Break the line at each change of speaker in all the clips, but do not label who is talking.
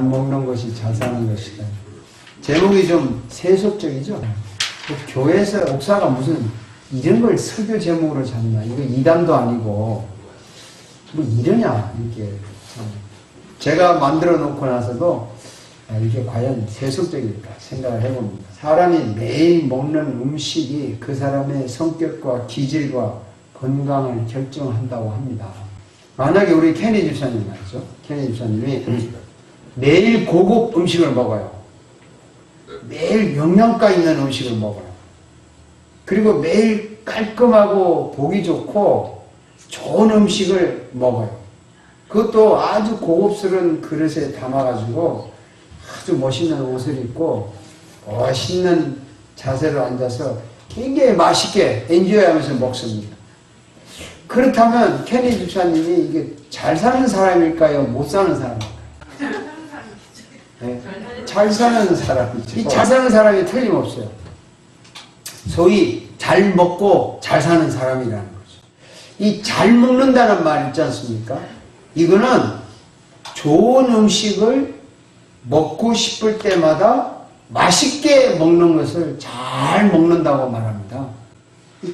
잘 먹는 것이 잘 사는 것이다. 제목이 좀 세속적이죠? 뭐 교회에서 옥사가 무슨 이런 걸 설교 제목으로 잡나? 이거 이단도 아니고, 뭐 이러냐, 이렇게. 참. 제가 만들어 놓고 나서도, 아, 이게 과연 세속적일까 생각을 해봅니다. 사람이 매일 먹는 음식이 그 사람의 성격과 기질과 건강을 결정한다고 합니다. 만약에 우리 케니 집사님 말이죠. 케니 집사님이 매일 고급 음식을 먹어요. 매일 영양가 있는 음식을 먹어요. 그리고 매일 깔끔하고 보기 좋고 좋은 음식을 먹어요. 그것도 아주 고급스러운 그릇에 담아가지고 아주 멋있는 옷을 입고 멋있는 자세로 앉아서 굉장히 맛있게 엔조이 하면서 먹습니다. 그렇다면 케니 집사님이 이게 잘 사는 사람일까요? 못 사는 사람일까요? 네. 잘 사는 사람이죠. 이잘 사는 사람이 틀림없어요. 소위 잘 먹고 잘 사는 사람이라는 거죠. 이 잘 먹는다는 말 있지 않습니까? 이거는 좋은 음식을 먹고 싶을 때마다 맛있게 먹는 것을 잘 먹는다고 말합니다.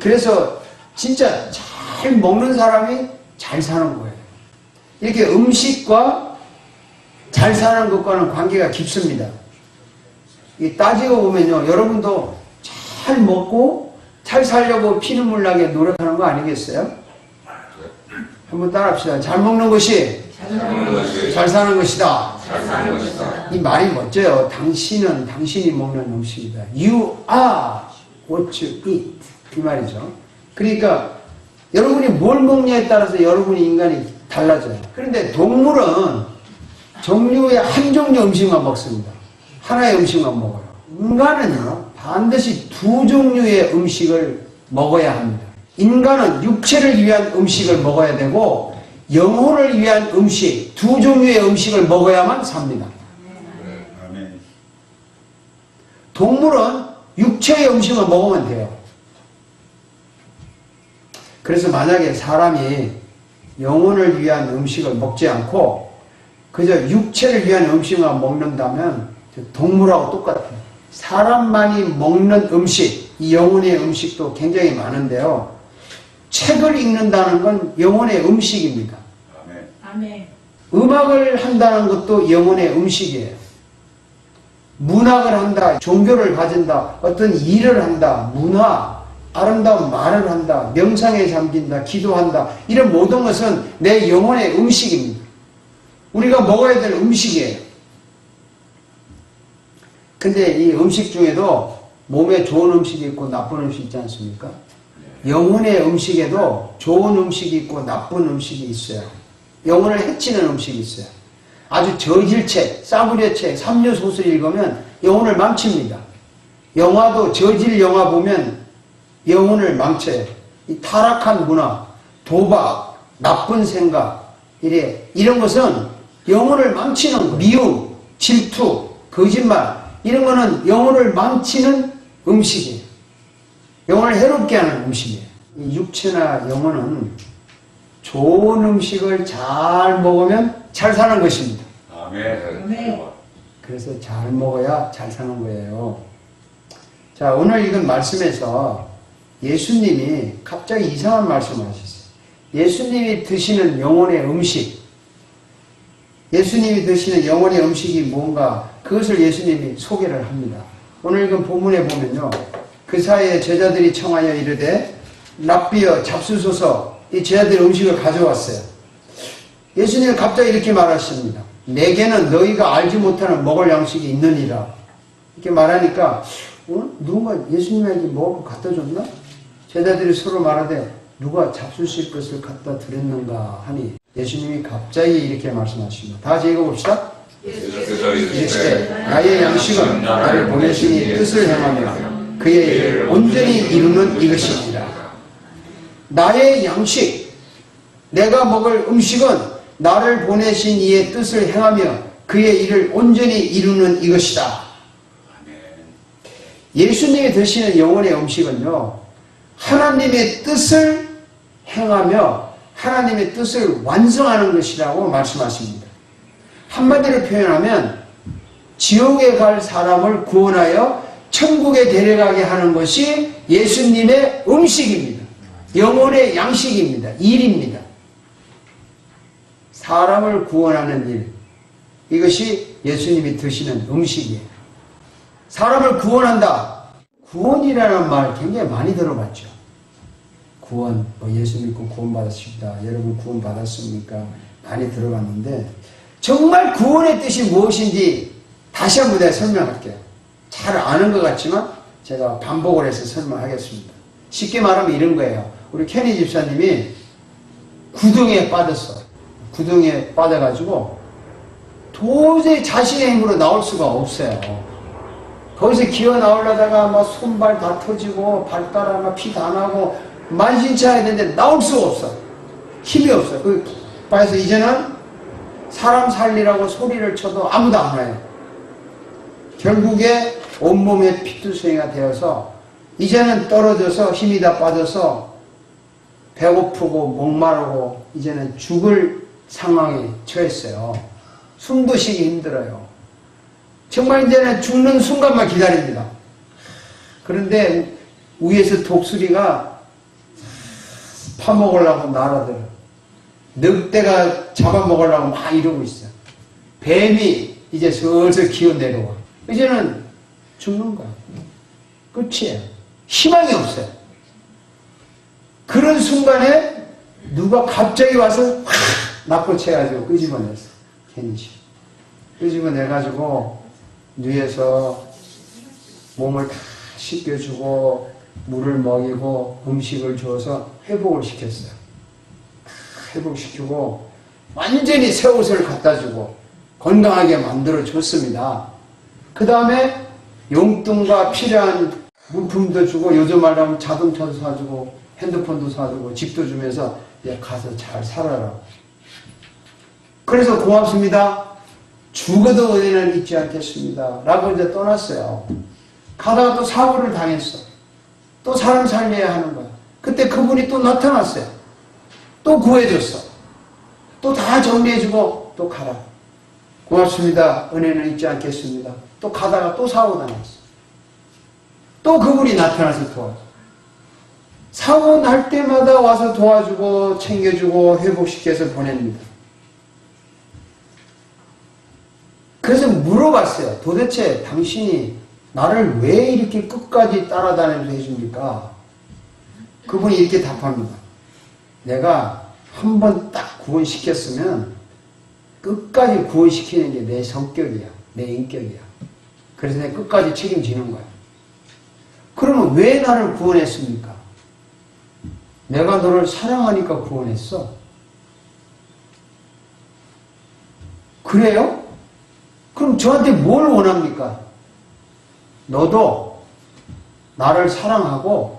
그래서 진짜 잘 먹는 사람이 잘 사는 거예요. 이렇게 음식과 잘 사는 것과는 관계가 깊습니다. 이 따지고 보면요, 여러분도 잘 먹고 잘 살려고 피눈물 나게 노력하는 거 아니겠어요? 한번 따라합시다. 잘 먹는 것이 잘 사는 것이다. 이 말이 멋져요. 당신은 당신이 먹는 음식이다. You are what you eat. 이 말이죠. 그러니까 여러분이 뭘 먹냐에 따라서 여러분이 인간이 달라져요. 그런데 동물은 종류의 한 종류 음식만 먹습니다. 하나의 음식만 먹어요. 인간은요, 반드시 두 종류의 음식을 먹어야 합니다. 인간은 육체를 위한 음식을 먹어야 되고, 영혼을 위한 음식, 두 종류의 음식을 먹어야만 삽니다. 동물은 육체의 음식을 먹으면 돼요. 그래서 만약에 사람이 영혼을 위한 음식을 먹지 않고 그저 육체를 위한 음식만 먹는다면 동물하고 똑같아요. 사람만이 먹는 음식, 이 영혼의 음식도 굉장히 많은데요. 책을 읽는다는 건 영혼의 음식입니다.
아멘.
아멘.
음악을 한다는 것도 영혼의 음식이에요. 문학을 한다, 종교를 가진다, 어떤 일을 한다, 문화, 아름다운 말을 한다, 명상에 잠긴다, 기도한다, 이런 모든 것은 내 영혼의 음식입니다. 우리가 먹어야 될 음식이에요. 근데 이 음식 중에도 몸에 좋은 음식이 있고 나쁜 음식이 있지 않습니까? 영혼의 음식에도 좋은 음식이 있고 나쁜 음식이 있어요. 영혼을 해치는 음식이 있어요. 아주 저질책, 싸구려책, 삼류소설 읽으면 영혼을 망칩니다. 영화도 저질 영화 보면 영혼을 망쳐요. 이 타락한 문화, 도박, 나쁜 생각, 이래, 이런 것은 영혼을 망치는 거. 미움, 질투, 거짓말, 이런 거는 영혼을 망치는 음식이에요. 영혼을 해롭게 하는 음식이에요. 이 육체나 영혼은 좋은 음식을 잘 먹으면 잘 사는 것입니다.
아멘.
아멘.
그래서 잘 먹어야 잘 사는 거예요. 자, 오늘 읽은 말씀에서 예수님이 갑자기 이상한 말씀을 하셨어요. 예수님이 드시는 영혼의 음식, 예수님이 드시는 영혼의 음식이 뭔가 그것을 예수님이 소개를 합니다. 오늘 읽은 본문에 보면요. 그 사이에 제자들이 청하여 이르되 랍비여 잡수소서 이 제자들이 음식을 가져왔어요. 예수님은 갑자기 이렇게 말하십니다. 내게는 너희가 알지 못하는 먹을 양식이 있느니라. 이렇게 말하니까 어? 누군가 예수님에게 먹을 거 갖다 줬나? 제자들이 서로 말하되 누가 잡수실 것을 갖다 드렸는가 하니 예수님이 갑자기 이렇게 말씀하십니다. 다 같이 읽어봅시다. 이르시되 나의 양식은 나를 보내신 이의 뜻을 행하며 그의 일을 온전히 이루는 이것입니다. 나의 양식, 내가 먹을 음식은 나를 보내신 이의 뜻을 행하며 그의 일을 온전히 이루는 이것이다. 예수님이 드시는 영혼의 음식은요, 하나님의 뜻을 행하며 하나님의 뜻을 완성하는 것이라고 말씀하십니다. 한마디로 표현하면 지옥에 갈 사람을 구원하여 천국에 데려가게 하는 것이 예수님의 음식입니다. 영혼의 양식입니다. 일입니다. 사람을 구원하는 일. 이것이 예수님이 드시는 음식이에요. 사람을 구원한다. 구원이라는 말 굉장히 많이 들어봤죠. 구원, 뭐 예수 믿고 구원 받았습니다. 여러분 구원 받았습니까? 많이 들어봤는데, 정말 구원의 뜻이 무엇인지 다시 한번 내가 설명할게요. 잘 아는 것 같지만, 제가 반복을 해서 설명하겠습니다. 쉽게 말하면 이런 거예요. 우리 케니 집사님이 구덩이에 빠졌어. 구덩이에 빠져가지고, 도저히 자신의 힘으로 나올 수가 없어요. 거기서 기어 나오려다가 막 손발 다 터지고 발가락 막피 다 나고 만신창이 되는데 나올 수가 없어. 힘이 없어. 그 그래서 이제는 사람 살리라고 소리를 쳐도 아무도 안 와요. 결국에 온몸에 피투성이가 되어서 이제는 떨어져서 힘이 다 빠져서 배고프고 목마르고 이제는 죽을 상황에 처했어요. 숨도 쉬기 힘들어요. 정말 이제는 죽는 순간만 기다립니다. 그런데 위에서 독수리가 파먹으려고 날아들어. 늑대가 잡아먹으려고 막 이러고 있어. 뱀이 이제 슬슬 기어 내려와. 이제는 죽는 거야. 끝이에요. 희망이 없어요. 그런 순간에 누가 갑자기 와서 확 납고쳐가지고 끄집어냈어. 괜히. 끄집어내가지고 뉘에서 몸을 다 씻겨주고 물을 먹이고 음식을 줘서 회복을 시켰어요. 회복시키고 완전히 새 옷을 갖다 주고 건강하게 만들어 줬습니다. 그 다음에 용돈과 필요한 물품도 주고 요즘 말하면 자동차도 사주고 핸드폰도 사주고 집도 주면서 이제 가서 잘 살아라. 그래서 고맙습니다. 죽어도 은혜는 잊지 않겠습니다. 라고 이제 떠났어요. 가다가 또 사고를 당했어. 또 사람 살려야 하는 거야. 그때 그분이 또 나타났어요. 또 구해줬어. 또 다 정리해주고 또 가라. 고맙습니다. 은혜는 잊지 않겠습니다. 또 가다가 또 사고 당했어. 또 그분이 나타나서 도와줘. 사고 날 때마다 와서 도와주고 챙겨주고 회복시켜서 보냅니다. 그래서 물어봤어요. 도대체 당신이 나를 왜 이렇게 끝까지 따라다니면서 해줍니까? 그분이 이렇게 답합니다. 내가 한 번 딱 구원시켰으면 끝까지 구원시키는 게 내 성격이야. 내 인격이야. 그래서 내가 끝까지 책임지는 거야. 그러면 왜 나를 구원했습니까? 내가 너를 사랑하니까 구원했어. 그래요? 그럼 저한테 뭘 원합니까? 너도 나를 사랑하고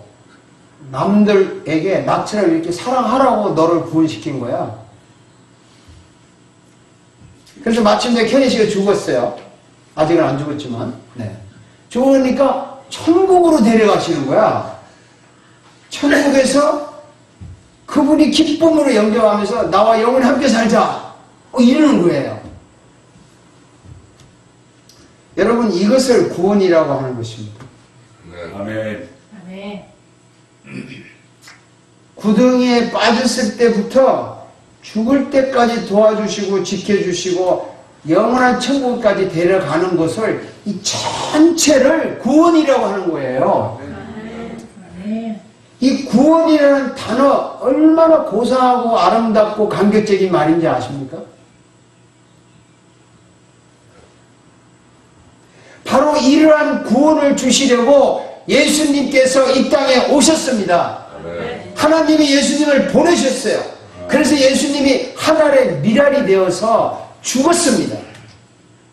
남들에게 나처럼 이렇게 사랑하라고 너를 구원시킨 거야. 그래서 마침내 케니 씨가 죽었어요. 아직은 안 죽었지만. 네. 죽으니까 천국으로 데려가시는 거야. 천국에서 그분이 기쁨으로 영접하면서 나와 영원히 함께 살자. 어, 이러는 거예요. 여러분 이것을 구원이라고 하는 것입니다.
네. 아멘.
아멘.
구덩이에 빠졌을 때부터 죽을 때까지 도와주시고 지켜주시고 영원한 천국까지 데려가는 것을 이 전체를 구원이라고 하는 거예요. 이 구원이라는 단어 얼마나 고상하고 아름답고 감격적인 말인지 아십니까? 바로 이러한 구원을 주시려고 예수님께서 이 땅에 오셨습니다. 하나님이 예수님을 보내셨어요. 그래서 예수님이 하늘의 미랄이 되어서 죽었습니다.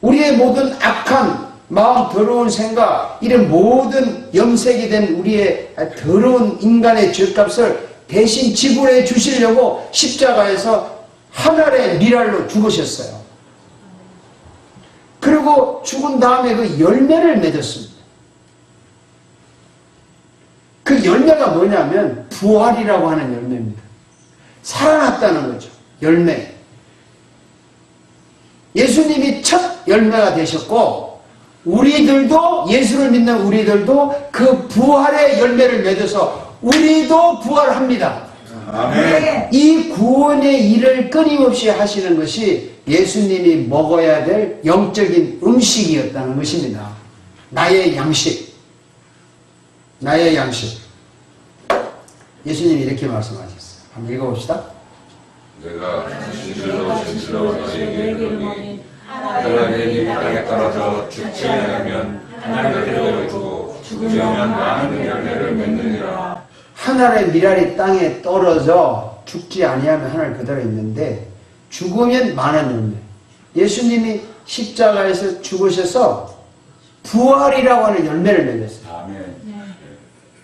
우리의 모든 악한 마음 더러운 생각 이런 모든 염색이 된 우리의 더러운 인간의 죄값을 대신 지불해 주시려고 십자가에서 하늘의 미랄로 죽으셨어요. 그리고 죽은 다음에 그 열매를 맺었습니다. 그 열매가 뭐냐면 부활이라고 하는 열매입니다. 살아났다는 거죠. 열매. 예수님이 열매가 되셨고 우리들도 예수를 믿는 우리들도 그 부활의 열매를 맺어서 우리도 부활합니다.
아멘.
이 구원의 일을 끊임없이 하시는 것이 예수님이 먹어야 될 영적인 음식이었다는 것입니다. 나의 양식. 나의 양식. 예수님이 이렇게 말씀하셨어요. 한번 읽어봅시다.
내가 진실로 진실로 너희에게 이르노니 하나님의 이 땅에 떨어져 죽지 않으면 하나님의 주고 죽으면 많은 열매를 맺느니라.
하늘의 미랄이 땅에 떨어져 죽지 아니하면 하늘 그대로 있는데 죽으면 많은 열매. 예수님이 십자가에서 죽으셔서 부활이라고 하는 열매를 맺었어요.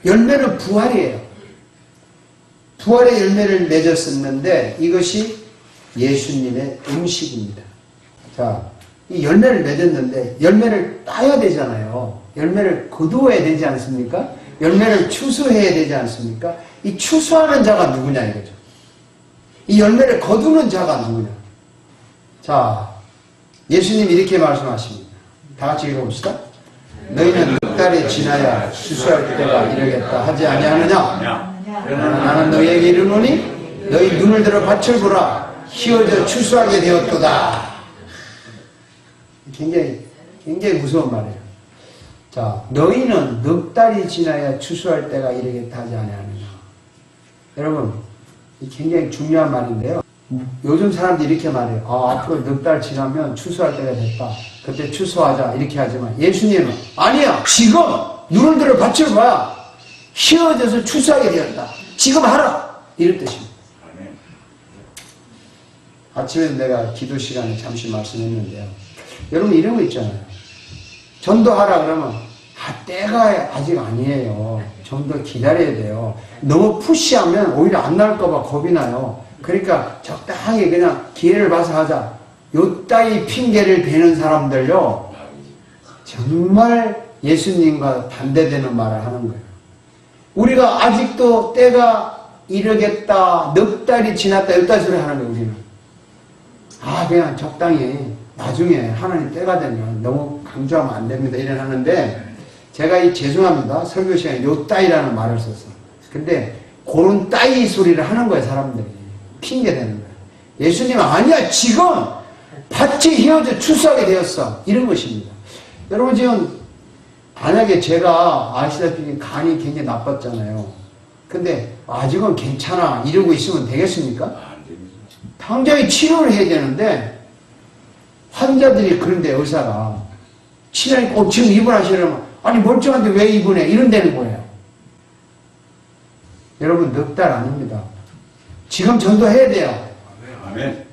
열매는 부활이에요. 부활의 열매를 맺었었는데 이것이 예수님의 음식입니다. 자, 이 열매를 맺었는데 열매를 따야 되잖아요. 열매를 거두어야 되지 않습니까? 열매를 추수해야 되지 않습니까? 이 추수하는 자가 누구냐 이거죠. 이 열매를 거두는 자가 누구냐. 자, 예수님 이렇게 말씀하십니다. 다 같이 읽어봅시다. 너희는 넉 달이 지나야 추수할 때가 이르겠다 하지 아니하느냐? 그러나 나는 너희에게 이르노니 너희 눈을 들어 밭을 보라 휘어져 추수하게 되었도다. 굉장히 굉장히 무서운 말이에요. 자, 너희는 넉 달이 지나야 추수할 때가 이르겠다 하지 아니하느냐. 여러분, 이 굉장히 중요한 말인데요. 요즘 사람들이 이렇게 말해요. 아, 앞으로 넉 달 지나면 추수할 때가 됐다. 그때 추수하자. 이렇게 하지만 예수님은 아니야. 지금 눈을 들어 밭을 봐. 휘어져서 추수하게 되었다. 지금 하라. 이런 뜻입니다. 아침에 내가 기도 시간에 잠시 말씀했는데요. 여러분 이런 거 있잖아요. 전도하라 그러면 아 때가 아직 아니에요. 좀 더 기다려야 돼요. 너무 푸시하면 오히려 안 나올까봐 겁이 나요. 그러니까 적당히 그냥 기회를 봐서 하자. 요 따위 핑계를 대는 사람들요. 정말 예수님과 반대되는 말을 하는 거예요. 우리가 아직도 때가 이르겠다, 넉 달이 지났다, 이따 소리 하는 거예요, 우리는. 아, 그냥 적당히 나중에 하나님 때가 되면 너무 강조하면 안 됩니다. 이래 하는데 제가 이 죄송합니다. 설교 시간에 요 따위라는 말을 썼어. 근데 그런 따위 소리를 하는 거예요, 사람들이. 핑계 대는 거예요. 예수님은 아니야, 지금 밭이 휘어져 추수하게 되었어. 이런 것입니다. 여러분 지금 만약에 제가 아시다시피 간이 굉장히 나빴잖아요. 근데 아직은 괜찮아 이러고 있으면 되겠습니까?
안 됩니다.
당장에 치료를 해야 되는데 환자들이 그런데 의사가 치료하니까 어, 지금 입원하시려면 아니 멀쩡한데 왜 입원해? 이런다는 거예요. 여러분 넉 달 아닙니다. 지금 전도해야 돼요.
아멘.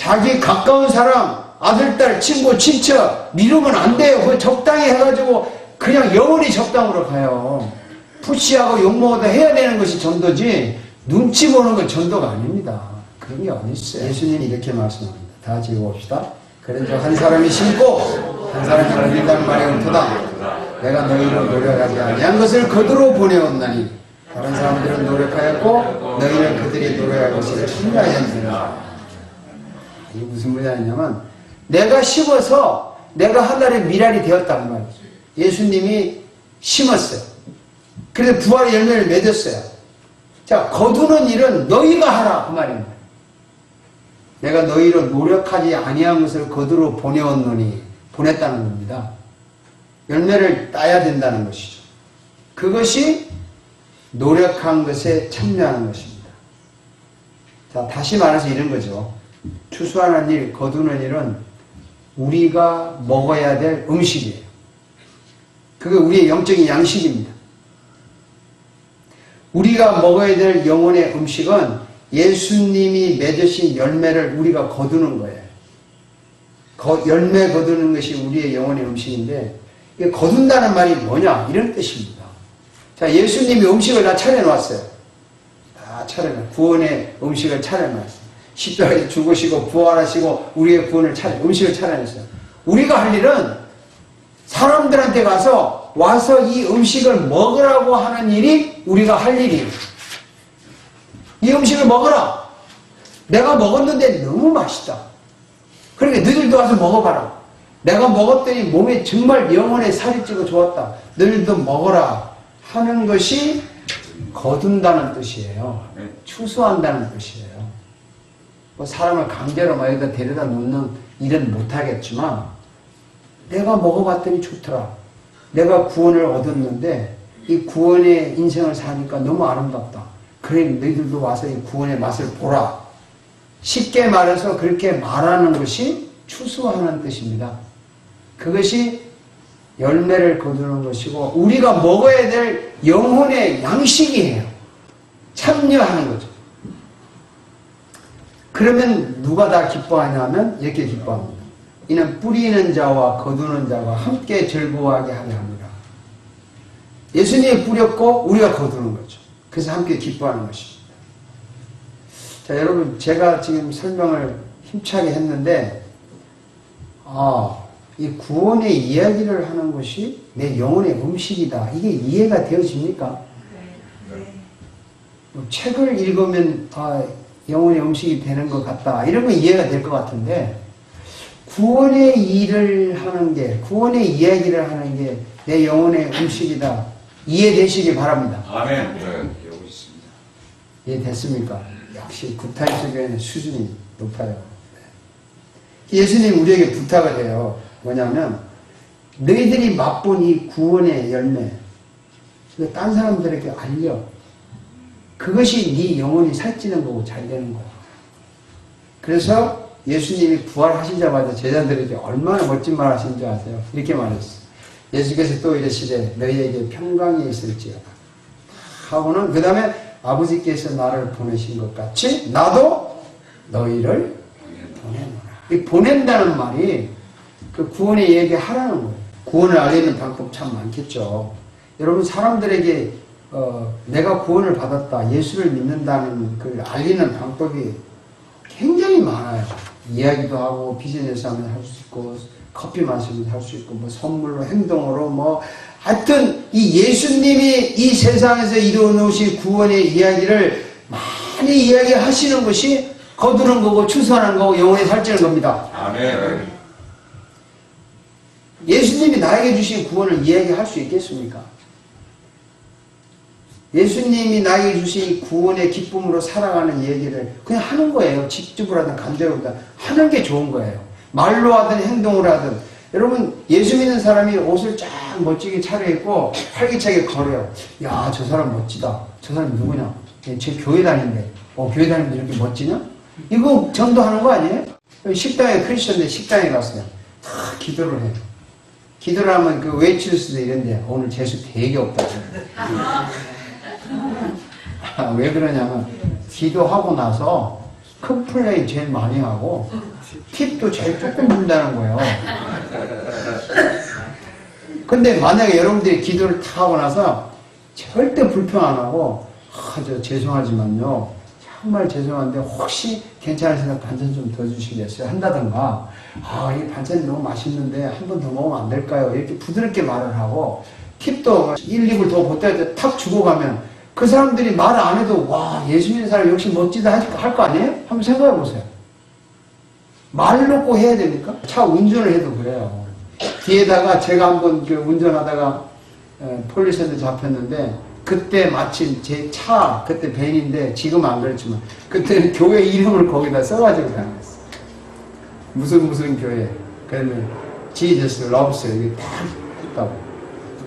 자기 가까운 사람, 아들, 딸, 친구, 친척 미루면 안 돼요. 그거 적당히 해가지고 그냥 영원히 적당으로 가요. 푸시하고 욕먹어도 해야 되는 것이 전도지 눈치 보는 건 전도가 아닙니다. 그런 게 어디 있어요. 예수님이 이렇게 말씀합니다. 다 읽어봅시다. 그런즉 한 사람이 심고 한 사람이 거둔다는 말이 옳도다. 내가 너희로 노력하지 아니한 것을 거두러 보내었나니 다른 사람들은 노력하였고 너희는 그들이 노력할 것을 참가하였느니라. 이게 무슨 문제냐면 내가 심어서 내가 하늘의 미랄이 되었단 말이죠. 예수님이 심었어요. 그래서 부활의 열매를 맺었어요. 자, 거두는 일은 너희가 하라 그 말입니다. 내가 너희로 노력하지 아니한 것을 거두러 보내었노니 보냈다는 겁니다. 열매를 따야 된다는 것이죠. 그것이 노력한 것에 참여하는 것입니다. 자, 다시 말해서 이런 거죠. 추수하는 일, 거두는 일은 우리가 먹어야 될 음식이에요. 그게 우리의 영적인 양식입니다. 우리가 먹어야 될 영혼의 음식은 예수님이 맺으신 열매를 우리가 거두는 거예요. 거- 열매 거두는 것이 우리의 영혼의 음식인데, 거둔다는 말이 뭐냐? 이런 뜻입니다. 자, 예수님이 음식을 다 차려놓았어요. 다 차려놔. 구원의 음식을 차려놨어요. 십자가에 죽으시고 부활하시고 우리의 구원을 차려, 음식을 차려냈어요. 우리가 할 일은 사람들한테 가서 와서 이 음식을 먹으라고 하는 일이 우리가 할 일이에요. 이 음식을 먹어라. 내가 먹었는데 너무 맛있다. 그러니까 너희들도 와서 먹어봐라. 내가 먹었더니 몸에 정말 영혼에 살이 찌고 좋았다. 너희들도 먹어라. 하는 것이 거둔다는 뜻이에요.
아멘.
추수한다는 뜻이에요. 뭐 사람을 강제로 막 여기다 데려다 놓는 일은 못하겠지만 내가 먹어봤더니 좋더라. 내가 구원을 얻었는데 이 구원의 인생을 사니까 너무 아름답다. 그래 너희들도 와서 이 구원의 맛을 보라. 쉽게 말해서 그렇게 말하는 것이 추수하는 뜻입니다. 그것이 열매를 거두는 것이고 우리가 먹어야 될 영혼의 양식이에요. 참여하는 거죠. 그러면 누가 다 기뻐하냐면 이렇게 기뻐합니다. 이는 뿌리는 자와 거두는 자가 함께 즐거워하게 하려 합니다. 예수님이 뿌렸고 우리가 거두는 거죠. 그래서 함께 기뻐하는 것입니다. 자, 여러분 제가 지금 설명을 힘차게 했는데 아, 이 구원의 이야기를 하는 것이 내 영혼의 음식이다. 이게 이해가 되어집니까? 뭐 책을 읽으면 아, 영혼의 음식이 되는 것 같다. 이런 건 이해가 될 것 같은데 구원의 일을 하는 게 구원의 이야기를 하는 게 내 영혼의 음식이다. 이해되시기 바랍니다.
아멘. 네.
배우고 있습니다.
이해됐습니까? 역시 구타이스 교회는 수준이 높아요. 네. 예수님 우리에게 부탁을 해요. 뭐냐면 너희들이 맛본 이 구원의 열매 딴 사람들에게 알려. 그것이 네 영혼이 살찌는 거고 잘 되는 거야. 그래서 예수님이 부활하시자마자 제자들에게 얼마나 멋진 말 하신지 아세요? 이렇게 말했어요. 예수께서 또 이르시되 너희에게 평강이 있을지어다. 하고는 그 다음에 아버지께서 나를 보내신 것 같이 나도 너희를 보내노라. 이 보낸다는 말이 그 구원의 얘기하라는 거예요. 구원을 알리는 방법 참 많겠죠. 여러분 사람들에게 어, 내가 구원을 받았다, 예수를 믿는다는 그 알리는 방법이 굉장히 많아요. 이야기도 하고 비즈니스 하면 할 수 있고 커피 마시면 할 수 있고 뭐 선물로 행동으로 뭐 하여튼 이 예수님이 이 세상에서 이루어 놓으신 구원의 이야기를 많이 이야기하시는 것이 거두는 거고 추수하는 거고 영혼에 살찌는 겁니다.
아멘.
예수님이 나에게 주신 구원을 이야기할 수 있겠습니까? 예수님이 나에게 주신 구원의 기쁨으로 살아가는 얘기를 그냥 하는 거예요. 직접으로 하든 간접으로 하는 게 좋은 거예요. 말로 하든 행동으로 하든. 여러분, 예수 믿는 사람이 옷을 쫙 멋지게 차려입고 활기차게 걸어요. 야, 저 사람 멋지다. 저 사람 누구냐? 예, 제 교회 다니는데. 어, 교회 다니는데 이렇게 멋지냐? 이거 전도하는 거 아니에요? 식당에 크리스천데 식당에 갔어요. 다 기도를 해요. 기도를 하면 그 웨이트리스도 이런데 오늘 재수 되게 없다. 아, 왜 그러냐면 기도하고 나서 큰 플레이 제일 많이 하고 팁도 제일 조금 준다는 거예요. 근데 만약에 여러분들이 기도를 다 하고 나서 절대 불평 안 하고 아, 저 죄송하지만요. 정말 죄송한데 혹시 괜찮으시면 반찬 좀 더 주시겠어요? 한다든가 아, 이 반찬이 너무 맛있는데 한 번 더 먹으면 안 될까요? 이렇게 부드럽게 말을 하고 팁도 1, 2불 더 보태야 돼. 탁 주고 가면 그 사람들이 말 안 해도 와 예수 믿는 사람 역시 멋지다 할 거 아니에요? 한번 생각해 보세요. 말을 놓고 해야 됩니까? 차 운전을 해도 그래요. 뒤에다가 제가 한번 그 운전하다가 에, 폴리스한테 잡혔는데 그때 마침 제 차 그때 벤인데 지금 안 그렇지만 그때는 교회 이름을 거기다 써가지고 다녔어. 무슨 무슨 교회 그러면 지저스 러브스 이게 딱 했다고.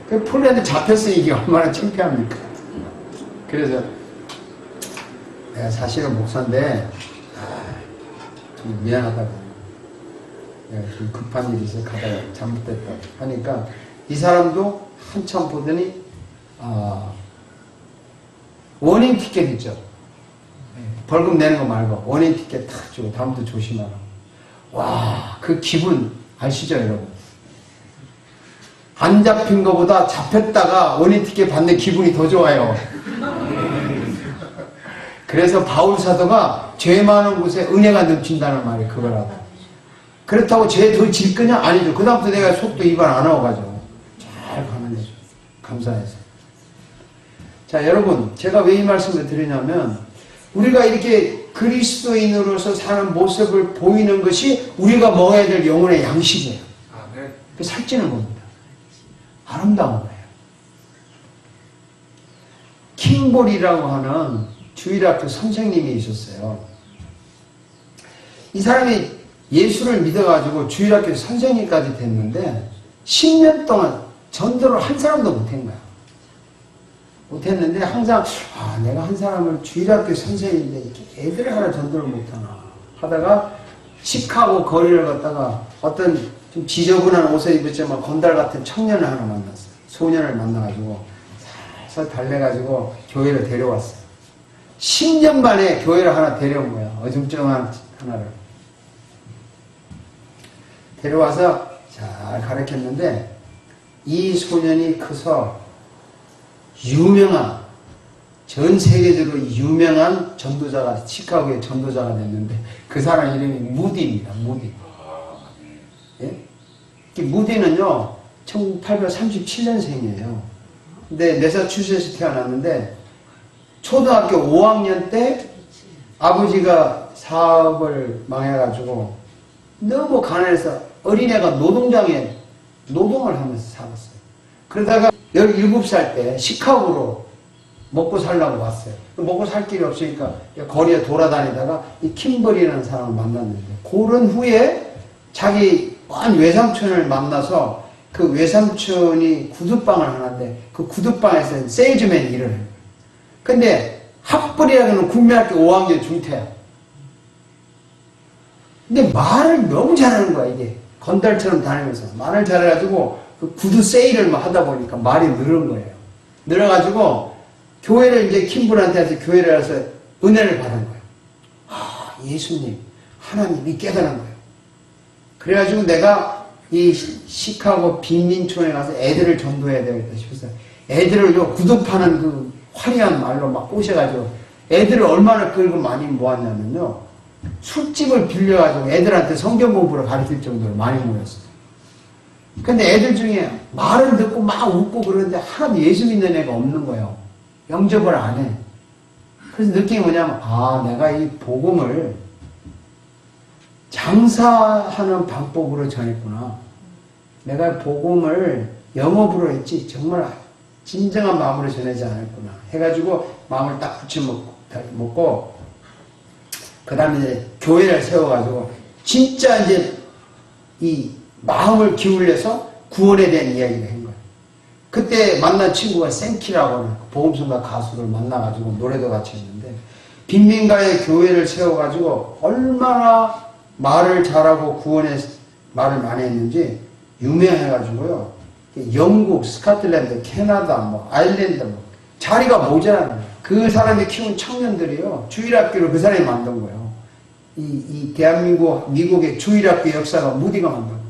그 폴리한테 잡혔으니 이게 얼마나 창피합니까? 그래서 내가 사실은 목사인데 아, 좀 미안하다고. 내가 좀 급한 일이 있어 가다가 잘못됐다고 하니까 이 사람도 한참 보더니 아, 원인 티켓 있죠. 벌금 내는 거 말고 원인 티켓 탁 주고 다음부터 조심하라. 와 그 기분 아시죠 여러분? 안 잡힌 것보다 잡혔다가 원인 티켓 받는 기분이 더 좋아요 그래서 바울 사도가 죄 많은 곳에 은혜가 넘친다는 말이 그거라고. 그렇다고 죄더질 거냐? 아니죠. 그다음부터 내가 속도 위반 안 하고 가죠. 잘 가는 거죠. 감사해서. 자, 여러분, 제가 왜 이 말씀을 드리냐면, 우리가 이렇게 그리스도인으로서 사는 모습을 보이는 것이 우리가 먹어야 될 영혼의 양식이에요.
아멘.
그 살찌는 겁니다. 아름다운 거예요. 킹볼이라고 하는 주일학교 선생님이 있었어요. 이 사람이 예수를 믿어가지고 주일학교 선생님까지 됐는데 10년 동안 전도를 한 사람도 못한 거야. 못했는데 항상 아 내가 한 사람을 주일학교 선생인데 이렇게 애들 하나 전도를 못하나 하다가 시카고 거리를 걷다가 어떤 좀 지저분한 옷을 입었지만 건달 같은 청년을 하나 만났어요. 소년을 만나가지고 살살 달래가지고 교회를 데려왔어요. 10년 만에 교회를 하나 데려온 거야. 어중쩡한 하나를. 데려와서 잘 가르쳤는데 이 소년이 커서 유명한 전 세계적으로 유명한 전도자가 시카고의 전도자가 됐는데 그 사람 이름이 무디입니다. 무디. 예? 이 무디는요 1837년생이에요. 근데 매사추set에서 태어났는데 초등학교 5학년 때 아버지가 사업을 망해가지고 너무 가난해서 어린애가 노동장에 노동을 하면서 살았어요. 그러다가 17살 때 시카고로 먹고 살라고 왔어요. 먹고 살 길이 없으니까 거리에 돌아다니다가 이 킴벌이라는 사람을 만났는데 그런 후에 자기 먼 외삼촌을 만나서 그 외삼촌이 구두방을 하는데 그 구두방에서 세일즈맨 일을 해요. 근데 학벌이라는 국민학교 5학년 중퇴야. 근데 말을 너무 잘하는 거야, 이게. 건달처럼 다니면서. 말을 잘해가지고 그 구두 세일을 막 하다 보니까 말이 늘은 거예요. 늘어가지고 교회를 이제 킴블한테 서 교회를 가서 은혜를 받은 거예요. 아, 예수님, 하나님이 깨달은 거예요. 그래가지고 내가 이 시- 시카고 빈민촌에 가서 애들을 전도해야 되겠다 싶어서 애들을 요 구두 파는 그 화려한 말로 막 꼬셔가지고 애들을 얼마나 끌고 많이 모았냐면요. 술집을 빌려가지고 애들한테 성경 공부를 가르칠 정도로 많이 모였어요. 근데 애들 중에 말을 듣고 막 웃고 그러는데 하나도 예수 믿는 애가 없는 거예요. 영접을 안 해. 그래서 느낌이 뭐냐면, 아, 내가 이 복음을 장사하는 방법으로 전했구나. 내가 복음을 영업으로 했지, 정말 진정한 마음으로 전하지 않았구나. 해가지고 마음을 딱 붙여먹고, 먹고, 그 다음에 이제 교회를 세워가지고, 진짜 이제 이 마음을 기울여서 구원에 대한 이야기를 한 거예요. 그때 만난 친구가 생키라고 하는 보험성가 가수를 만나가지고 노래도 같이 했는데 빈민가에 교회를 세워가지고 얼마나 말을 잘하고 구원의 말을 많이 했는지 유명해가지고요. 영국, 스코틀랜드, 캐나다, 뭐 아일랜드 뭐 자리가 모자라는. 그 사람이 키운 청년들이요. 주일학교를 그 사람이 만든 거예요. 이, 이 대한민국, 미국의 주일학교 역사가 무디가 만든 거예요.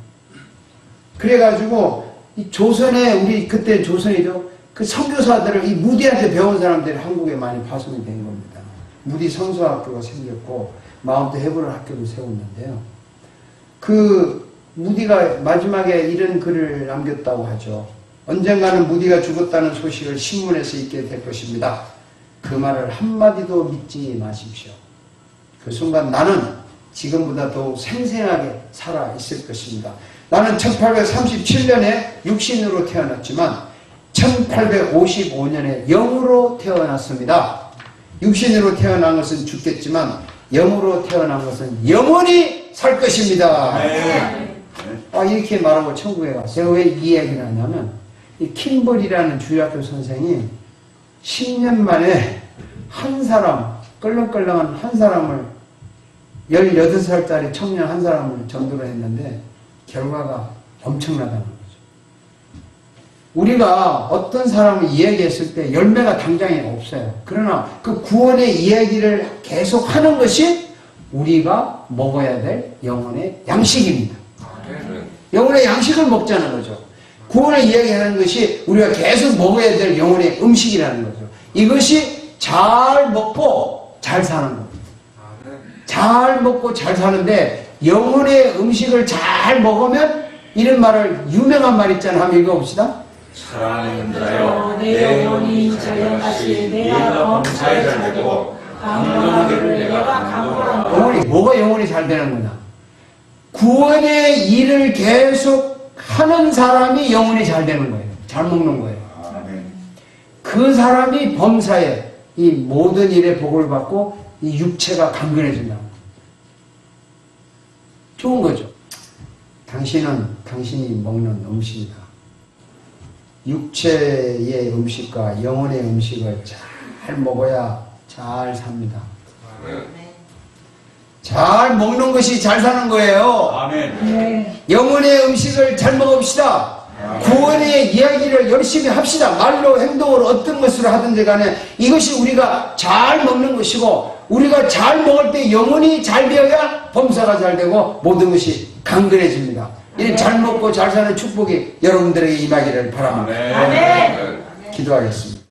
그래가지고 이 조선에 우리 그때 조선이죠. 그 선교사들을 이 무디한테 배운 사람들이 한국에 많이 파송이 된 겁니다. 무디 성서학교가 생겼고 마운트 헤브론 학교도 세웠는데요. 그 무디가 마지막에 이런 글을 남겼다고 하죠. 언젠가는 무디가 죽었다는 소식을 신문에서 읽게 될 것입니다. 그 말을 한마디도 믿지 마십시오. 그 순간 나는 지금보다 더욱 생생하게 살아 있을 것입니다. 나는 1837년에 육신으로 태어났지만 1855년에 영으로 태어났습니다. 육신으로 태어난 것은 죽겠지만 영으로 태어난 것은 영원히 살 것입니다.
아멘.
아, 이렇게 말하고 천국에 갔어요. 제가 왜이 얘기를 하냐면, 이 킴벌이라는 주일학교 선생이 10년 만에 한 사람, 끌렁끌렁한 한 사람을, 18살짜리 청년 한 사람을 전도를 했는데, 결과가 엄청나다는 거죠. 우리가 어떤 사람을 이야기했을 때 열매가 당장에 없어요. 그러나 그 구원의 이야기를 계속 하는 것이 우리가 먹어야 될 영혼의 양식입니다. 영혼의 양식을 먹자는 거죠. 구원을 이야기하는 것이 우리가 계속 먹어야 될 영혼의 음식이라는 거죠. 이것이 잘 먹고 잘 사는 겁니다. 잘 먹고 잘 사는데 영혼의 음식을 잘 먹으면 이런 말을 유명한 말 있잖아. 한번 읽어봅시다.
사랑하는 자여 내 영혼이 자연같이 내가 범사에 잘 되고
강구하기를 내가 강구하노라.
영혼이 뭐가 영혼이 잘 되는 거냐? 구원의 일을 계속 하는 사람이 영혼이 잘 되는 거예요. 잘 먹는 거예요.
아멘.
그 사람이 범사에 이 모든 일에 복을 받고 이 육체가 강건해진다. 좋은 거죠. 당신은 당신이 먹는 음식이다. 육체의 음식과 영혼의 음식을 잘 먹어야 잘 삽니다.
아멘.
잘 먹는 것이 잘 사는 거예요.
아멘.
네.
영혼의 음식을 잘 먹읍시다. 구원의 이야기를 열심히 합시다. 말로 행동으로 어떤 것으로 하든지 간에 이것이 우리가 잘 먹는 것이고 우리가 잘 먹을 때 영혼이 잘 되어야 범사가 잘 되고 모든 것이 강건해집니다. 이런 잘 먹고 잘 사는 축복이 여러분들에게 임하기를 바랍니다.
아멘.
기도하겠습니다.